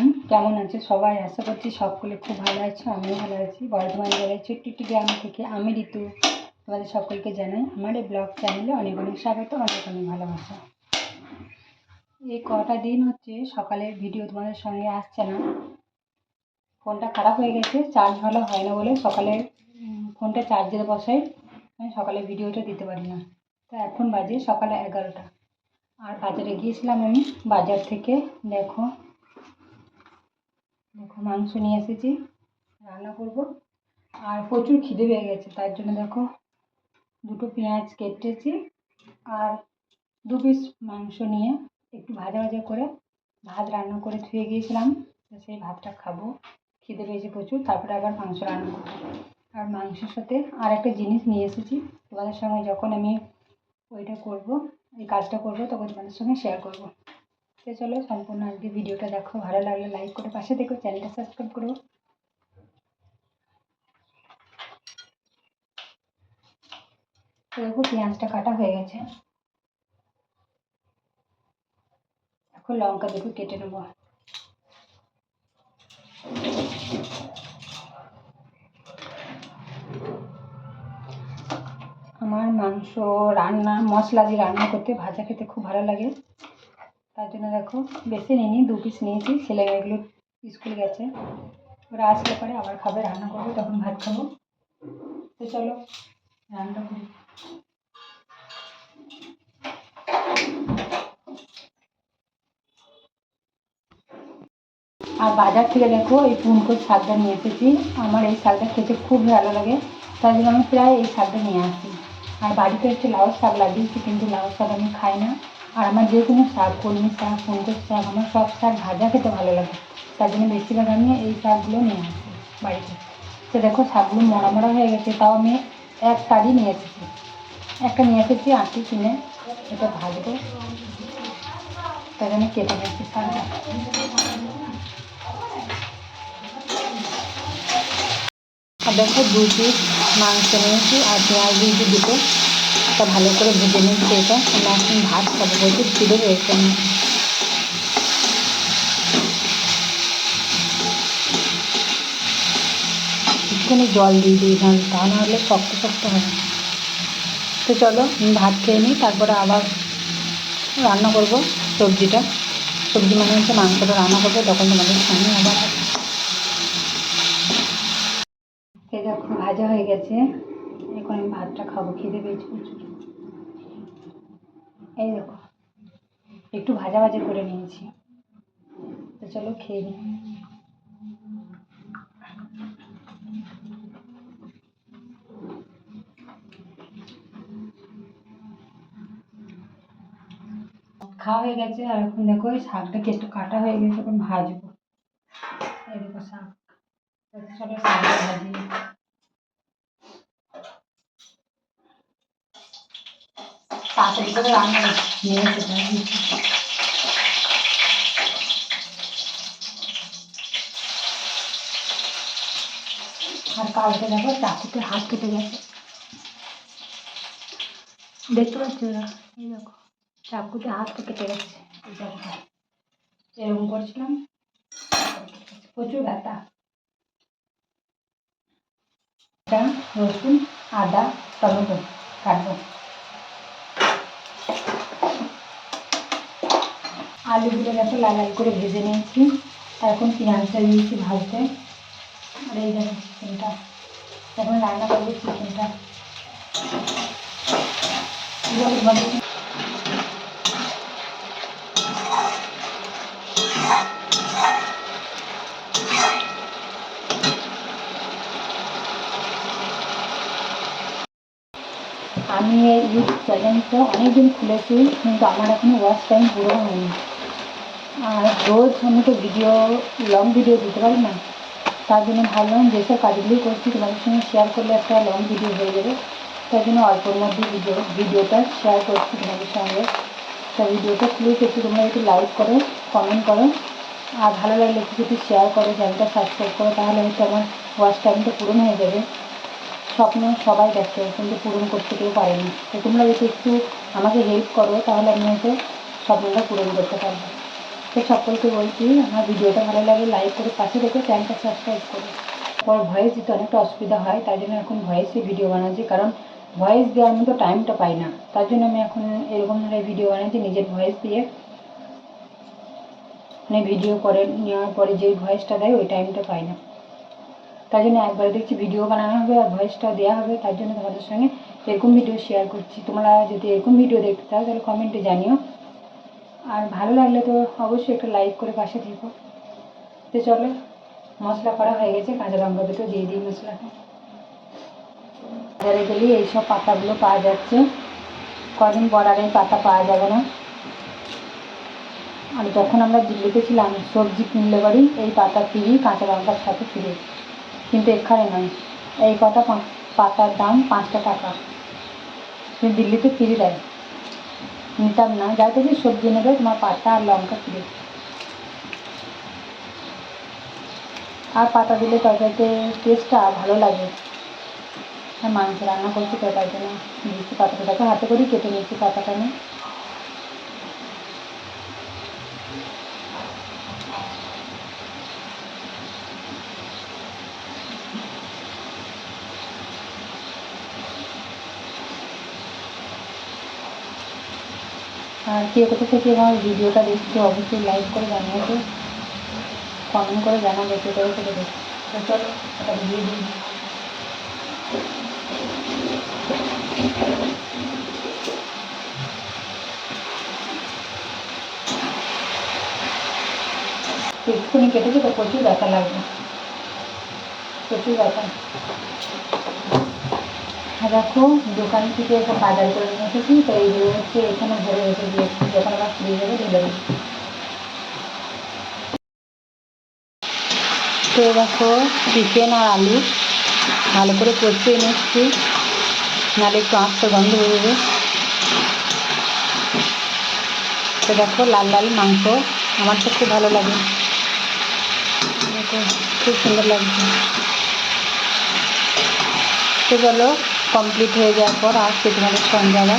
Everyone কেমন আছে সবাই? আশা করছি সকলে খুব ভালো আছে, আমিও ভালো আছি। বর্ধমান জেলার ছোট্ট একটি গ্রাম থেকে আমি ঋতু তোমাদের সকলকে জানাই। আমার এই ব্লগ চ্যানেলে অনেক অনেক স্বাগত, অনেক অনেক ভালোবাসা। এই কটা দিন হচ্ছে সকালের ভিডিও তোমাদের সঙ্গে আসছে না। ফোনটা খারাপ হয়ে গেছে চার্জ ভালো হয় না বলে সকালে ফোনটা চার্জে বসাই আমি সকালে ভিডিওটা দিতে পারি না। তো এখন বাজে সকালে এগারোটা। আর বাজারে গিয়েছিলাম আমি, বাজার থেকে দেখো দেখো, মাংস নিয়ে এসেছি, রান্না করব। আর প্রচুর খিদে পেয়ে গেছে, তার জন্য দেখো, দুটো পেঁয়াজ কেটেছি আর দু পিস মাংস নিয়ে একটু ভাজা ভাজা করে ভাত রান্না করে ধুয়ে গিয়েছিলাম। সেই ভাতটা খাব। খিদে পেয়েছে প্রচুর, তারপরে আবার মাংস রান্না করব। আর মাংসের সাথে আর একটা জিনিস নিয়ে এসেছি। তোমাদের সঙ্গে যখন আমি ওইটা করব, এই কাজটা করব, তখন তোমাদের সঙ্গে শেয়ার করব। তো চলো সম্পূর্ণ আজকে ভিডিওটা দেখো। ভালো লাগলে লাইক করে পাশে দেখো চ্যানেলটা সাবস্ক্রাইব করো। দেখো পেঁয়াজটা কাটা হয়ে গেছে। এখন লঙ্কা দেখো কেটে নেব। আমার মাংস রান্না, মশলা দিয়ে রান্না করতে ভাজা খেতে খুব ভালো লাগে। তার জন্য দেখো বেশি নিইনি দু পিস নিয়েছি। ছেলে মেয়েগুলো স্কুল গেছে। ওরা আসলে পরে আবার খাবে, রান্না করব, তখন ভাত খাব। তো চলো, রান্না করি। আর বাজার থেকে দেখো এই পুনকোর শাকটা নিয়ে এসেছি। আমার এই শাকটা খেতে খুব ভালো লাগে। তার জন্য আমি প্রায় এই শাকটা নিয়ে আসি আর বাড়িতে হচ্ছে লাউ শাক লাগিয়েছি, কিন্তু লাউ শাক আমি খাই না। আর আমার যে কোনো শাক, কলমি শাক পুনকোর শাক, আমার সব শাক ভাজা খেতে ভালো লাগে। তার জন্য বেশিরভাগ আমি এই শাকগুলো নিয়ে আসি বাড়িতে। তো দেখো, শাকগুলো মরা মরা হয়ে গেছে, তাও আমি এক শাড়ি নিয়ে এসেছি। একটা নিয়ে এসেছি আটি কিনে, এটা ভাজবো। তাই জন্য কেটে নিয়েছি শাকটা। আর দেখো, দু পিস মাংস নিয়েছি, আর পেঁয়াজ দিয়েছি দুটো এটা ভালো করে ভেজে নিয়েছি এটা আমি এখন ভাত খাব বলছি পেয়েছে আমার। একটুখানি জল দিয়ে না তা না হলে শক্ত শক্ত হবে তো চলো ভাত খেয়ে নিই, তারপরে আবার রান্না করব সবজিটা। সবজি মানে হচ্ছে মাংসটা রান্না করব, তখন তোমাদের সামনে আবার দেখো, ভাজা হয়ে গেছে। এখন আমি ভাতটা খাব, খিদে পেয়েছি প্রচুর। এই দেখো, একটু ভাজা ভাজা করে নিয়েছি। তো চলো খেয়ে নিই। খাওয়া হয়ে গেছে, আর এখন দেখো এই শাকটা কেটে কাটা হয়ে গেছে, এখন ভাজবো। এই দেখো শাক। চলো শাকটা ভাজি। তাড়াতাড়ি করে রান্না নিয়ে এসে আর কালকে দেখো চাকুতে হাত কেটে গেছে দেখতে পাচ্ছ ওরা এই দেখো চাকুতে হাতটা কেটে গেছে এই জায়গাটা এরকম করছিলাম প্রচুর ব্যথা এটা রসুন আদা টমেটো কাটবো আলুগুলো দেখো লাল লাল করে ভেজে নিয়েছি। এখন পেঁয়াজটা দিয়েছি ভাজতে। আর এই দেখো চিকেনটা। এখন রান্না করব চিকেনটা। আমি এই ইউটিউব চ্যানেলটা অনেকদিন খুলেছি, কিন্তু আমার এখনও ওয়াচ টাইম পুরো হয়নি। আর রোজ আমি তো ভিডিও লং ভিডিও দিতে পারি না। তার জন্য ভাবলাম যেসব কাজগুলি করছি, তোমাদের সঙ্গে শেয়ার করলে একটা লং ভিডিও হয়ে যাবে। তার জন্য অল্পর মধ্যে ভিডিও ভিডিওটা শেয়ার করছি তোমাদের সঙ্গে। তা ভিডিওটা প্লিজ একটু তোমরা একটু লাইক করো কমেন্ট করো। আর ভালো লাগলে একটু যদি শেয়ার করো চ্যানেলটা সাবস্ক্রাইব করো, তাহলে হয়তো আমার ওয়াচ টাইমটা পূরণ হয়ে যাবে। স্বপ্ন সবাই দেখে, কিন্তু পূরণ করতে কেউ পারেনি তো তোমরা যদি একটু আমাকে হেল্প করো, তাহলে আমি হয়তো স্বপ্নটা পূরণ করতে পারব। তো সকলকে বলছি, আমার ভিডিওটা ভালো লাগে লাইক করে পাশে রেখে চ্যানেলটা সাবস্ক্রাইব করো। পর ভয়েস দিতে অনেকটা অসুবিধা হয়, তাই জন্য এখন ভয়েসে ভিডিও বানাচ্ছি, কারণ ভয়েস দেওয়ার মতো টাইমটা পাই না। তার জন্য আমি এখন এরকম ধরনের ভিডিও বানাচ্ছি, নিজের ভয়েস দিয়ে। মানে ভিডিও করে, নেওয়ার পরে যে ভয়েসটা দেয়, ওই টাইমটা পাই না। তাই জন্য একবারে দেখছি ভিডিও বানানো হবে আর ভয়েসটা দেওয়া হবে, তার জন্য তোমাদের সঙ্গে এরকম ভিডিও শেয়ার করছি। তোমরা যদি এরকম ভিডিও দেখতে চাও, তাহলে কমেন্টে জানিও। আর ভালো লাগলে তো অবশ্যই একটা লাইক করে পাশে থেকো। তো চলো, মশলা করা হয়ে গেছে, কাঁচা লঙ্কা দুটো দিয়ে দিই মশলাটা বাজারে গেলে এইসব পাতাগুলো পাওয়া যাচ্ছে। কদিন আর এই পাতা পাওয়া যাবে না। আর যখন আমরা দিল্লিতে ছিলাম, সবজি কিনলে বাড়ি, এই পাতা ফিরি কাঁচা লঙ্কার সাথে ফিরে। কিন্তু এখানে নয়। এই কটা পাতার দাম পাঁচটা টাকা। দিল্লিতে ফিরে দেয় নিতাম না। যাতে থেকে সবজি নেবে, তোমার পাতা আর লঙ্কা ফিরে আর পাতা দিলে তরকারিতে টেস্টটা ভালো লাগে। আর মাংস রান্না করছি তো তার জন্য দিচ্ছি পাতাটাকে হাতে করেই কেটে নিচ্ছি পাতাটা আমি। আর কে কোথা থেকে আমার ভিডিওটা দেখছ অবশ্যই লাইক করে জানিয়েছো। কমেন্ট করে জানাবে কে করে থেকে দেখছ তো চলো এটা একটুখানি কেটেছি তো প্রচুর ব্যথা লাগবে প্রচুর ব্যথা। দেখো দোকান থেকে একটা বাজার করে নিয়ে এসেছি, তো এইগুলো হচ্ছে এখানে ভরে রেখে দিয়েছি, যখন আবার ফ্রি যাবে ঢেলে দিই তো দেখো, চিকেন আর আলু, ভালো করে কষিয়ে নিচ্ছি, নাহলে একটু আঁচটা গন্ধ হয়ে যাবে তো দেখো, লাল লাল মাংস, আমার তো খুব ভালো লাগে। খুব সুন্দর লাগছে। তো চলো কমপ্লিট হয়ে যাওয়ার পর আসছি তোমাদের আবার